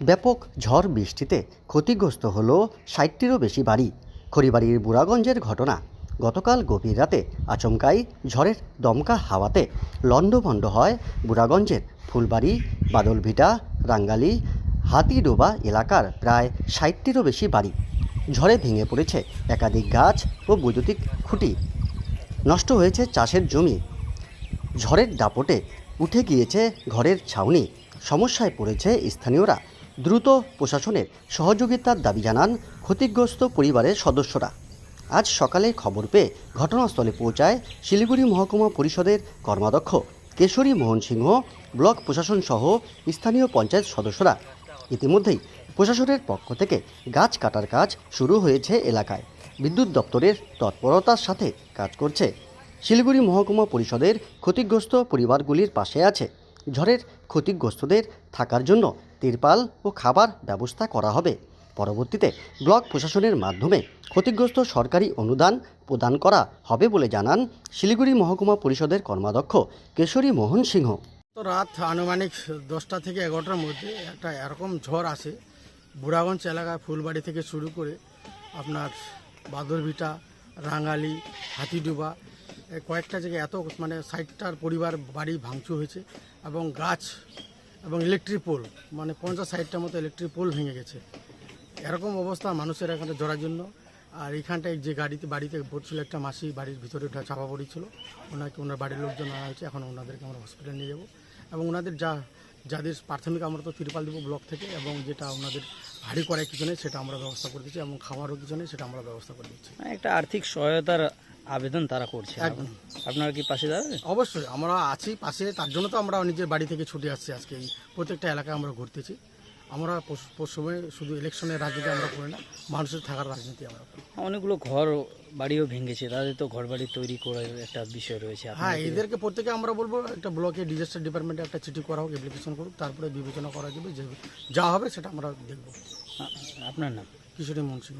ব্যাপক ঝড় বৃষ্টিতে ক্ষতিগ্রস্ত হল ষাটটিরও বেশি বাড়ি। খড়িবাড়ির বুড়াগঞ্জের ঘটনা। গতকাল গভীর রাতে আচমকাই ঝড়ের দমকা হাওয়াতে লণ্ডভণ্ড হয় বুড়াগঞ্জের ফুলবাড়ি, বাদলভিটা, রাঙ্গালি, হাতিডোবা এলাকার প্রায় ষাটটিরও বেশি বাড়ি। ঝড়ে ভেঙে পড়েছে একাধিক গাছ ও বৈদ্যুতিক খুঁটি। নষ্ট হয়েছে চাষের জমি। ঝড়ের দাপটে উঠে গিয়েছে ঘরের ছাউনি। সমস্যায় পড়েছে স্থানীয়রা। দ্রুত প্রশাসনের সহযোগিতার দাবি জানান ক্ষতিগ্রস্ত পরিবারের সদস্যরা। আজ সকালে খবর পেয়ে ঘটনাস্থলে পৌঁছায় শিলিগুড়ি মহকুমা পরিষদের কর্মাধ্যক্ষ কেশরী মোহন সিংহ, ব্লক প্রশাসন সহ স্থানীয় পঞ্চায়েত সদস্যরা। ইতিমধ্যেই প্রশাসনের পক্ষ থেকে গাছ কাটার কাজ শুরু হয়েছে এলাকায়। বিদ্যুৎ দপ্তরের তৎপরতার সাথে কাজ করছে। শিলিগুড়ি মহকুমা পরিষদের ক্ষতিগ্রস্ত পরিবারগুলির পাশে আছে ঝড়ের ক্ষতিগ্রস্তদের থাকার জন্য তিরপাল ও খাবার ব্যবস্থা করা হবে। পরবর্তীতে ব্লক প্রশাসনের মাধ্যমে ক্ষতিগ্রস্ত সরকারি অনুদান প্রদান করা হবে বলে জানান শিলিগুড়ি মহকুমা পরিষদের কর্মাধ্যক্ষ কেশরী মোহন সিংহ। রাত আনুমানিক দশটা থেকে এগারোটার মধ্যে একটা এরকম ঝড় আসে। বুড়াগঞ্জ এলাকায় ফুলবাড়ি থেকে শুরু করে আপনার বাদরভিটা, রাঙালি, হাতিডুবা কয়েকটা জায়গায় এত মানে ষাটটার পরিবার বাড়ি ভাঙচুর হয়েছে এবং গাছ এবং ইলেকট্রিক পোল মানে পঞ্চাশ ষাটটার মতো ইলেকট্রিক পোল ভেঙে গেছে। এরকম অবস্থা মানুষের এখানে জড়ার জন্য। আর এখানটায় যে গাড়িতে, বাড়িতে পড়ছিল একটা মাসি, বাড়ির ভিতরে ওটা চাপা পড়েছিল। ওনাকে, ওনার বাড়ির লোকজন আনা হয়েছে। এখন ওনাদেরকে আমরা হসপিটালে নিয়ে যাব। এবং ওনাদের যা, যাদের প্রাথমিক আমরা তো তিরপাল দেবো ব্লক থেকে এবং যেটা ওনাদের হাড়ি করার কিছু নেই, সেটা আমরা ব্যবস্থা করে দিচ্ছি এবং খাওয়ারও কিছু নেই, সেটা আমরা ব্যবস্থা করে দিচ্ছি। মানে একটা আর্থিক সহায়তার আবেদন তারা করছে। একদম। আপনারা কি পাশে দাঁড়াবে? অবশ্যই আমরা আছি পাশে তার জন্য তো আমরা নিজের বাড়ি থেকে ছুটে আসছি আজকে। এই প্রত্যেকটা এলাকায় আমরা ঘুরতেছি। আমরা পশ- পশ্চিমে শুধু ইলেকশনের রাজনীতি আমরা করি না মানুষের থাকার রাজনীতি আমরা করি। অনেকগুলো ঘর বাড়িও ভেঙেছে তাদের তো ঘর বাড়ি তৈরি করার একটা বিষয় রয়েছে। হ্যাঁ এদেরকে প্রত্যেকে আমরা বলব একটা ব্লকে ডিজাস্টার ডিপার্টমেন্টে একটা চিঠি করা হোক অ্যাপ্লিকেশন করুক তারপরে বিবেচনা করা যাবে যে যা হবে সেটা আমরা দেখব। আপনার নাম? কিশোরী মনসিংহ